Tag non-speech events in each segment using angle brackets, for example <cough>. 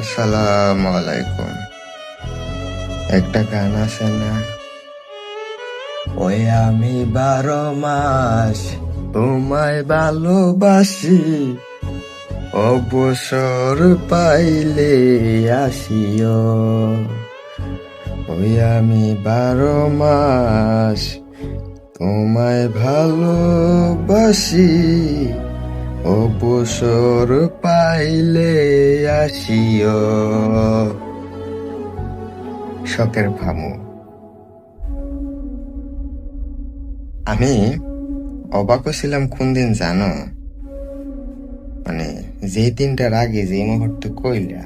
আসসালামু আলাইকুম একটা গান আছে না? ওই আমি বারো মাস তোমায় ভালোবাসি, অবসর পাইলে আসিও। ওই আমি বারো মাস তোমায় ভালোবাসি, অবসর পাইলে আসিও। শখের ফামু আমি অবাক ছিলাম কোন দিন জানো? মানে যে দিনটার আগে যে মুহূর্ত কইলা,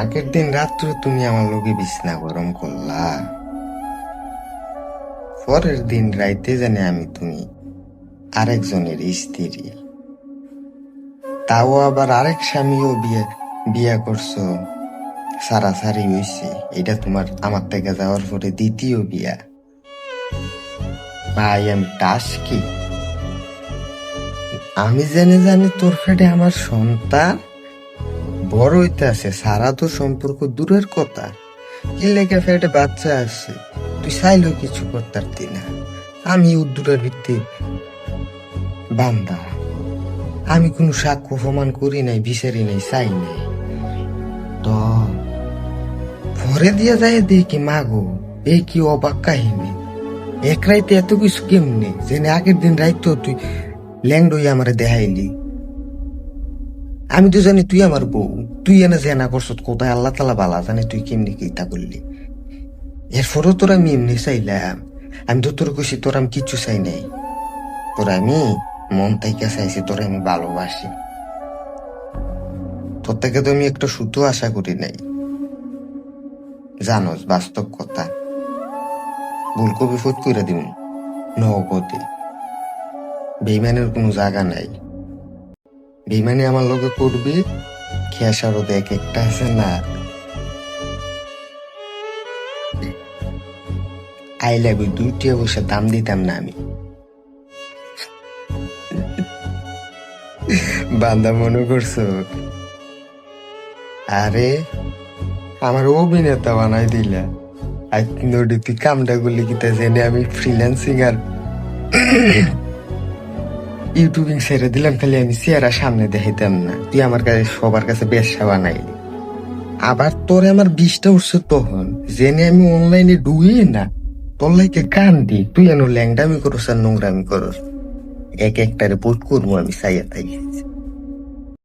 আগের দিন রাত্রে তুমি আমার লোকে বিছনা গরম করলা। পরের দিন রাইতে জানে আমি তুমি আরেকজনের স্ত্রী। তাও আবার আরেক স্বামীও বিয়ে বিয়ে করছ। সারাসারি হইছে। এটা তোমার, আমার থেকে যাওয়ার পরে দ্বিতীয় বিয়া। ভাই, আমি টাস কি? আমি জেনে জানি তোর ফেটে আমার সন্তান। বড় হইতে আছে, সারা তো সম্পর্ক দূরের কথা। কি লেগে ফেটে বাচ্চা আছে। তুই চাইলেও কিছু করতে পারতি না। আমি উদ্দূরের ভিত্তি বান্দা। আমি কোনো সাক্ষ্য প্রমাণ করি নাই, বিচারি নাই, চাই নাই। তো ভরে দিয়ে যায় দেখি মাগো এই কি অবাক কাহিনী। এক রাইতে এত কিছু কেমনে? জেনে আগের দিন রাইতো তুই ল্যাংডই আমারে দেখাইলি। আমি তো জানি তুই আমার বউ, তুই এনে জেনা করছ কোথায়? আল্লাহ তালা বালা জানে তুই কেমনি কি তা করলি। এরপরও তোর আমি এমনি চাইলাম। আমি তো তোর কইছি তোর আমি কিচ্ছু চাই নাই। তোর আমি মন থেকে চাইছি তোর আমি ভালোবাসি। তোর থেকে তো আমি একটা সুতো আশা করি নাই। জানোস বাস্তব কথা। ভুল কবি ফুট করে দিন নগদে বেইমানের কোনো জায়গা নাই। বেইমানি আমার লগে করবি খেয়াসারও দেখ একটা আছে না। আই ইউ দুইটি অবশ্য দাম দিতাম না আমি। বান্দা মনে করছ? আরে, আমার অভিনেতা বানাই দিলা। আজ নডি তুই কামটা করলি কি তা জেনে আমি ফ্রিল্যান্সিং আর <coughs> ইউটিউবিং ছেড়ে দিলাম, খালি আমি চেহারা সামনে দেখাইতাম না। তুই আমার কাছে, সবার কাছে বেশা বানাইলি আবার তোরে আমার বিষটা উঠছে তখন। জেনে আমি অনলাইনে ডুই না। তোর লাইকে কান দি তুই এনো ল্যাংডামি করস আর নোংরামি করস। এক একটা রিপোর্ট করব আমি চাইয়া তাই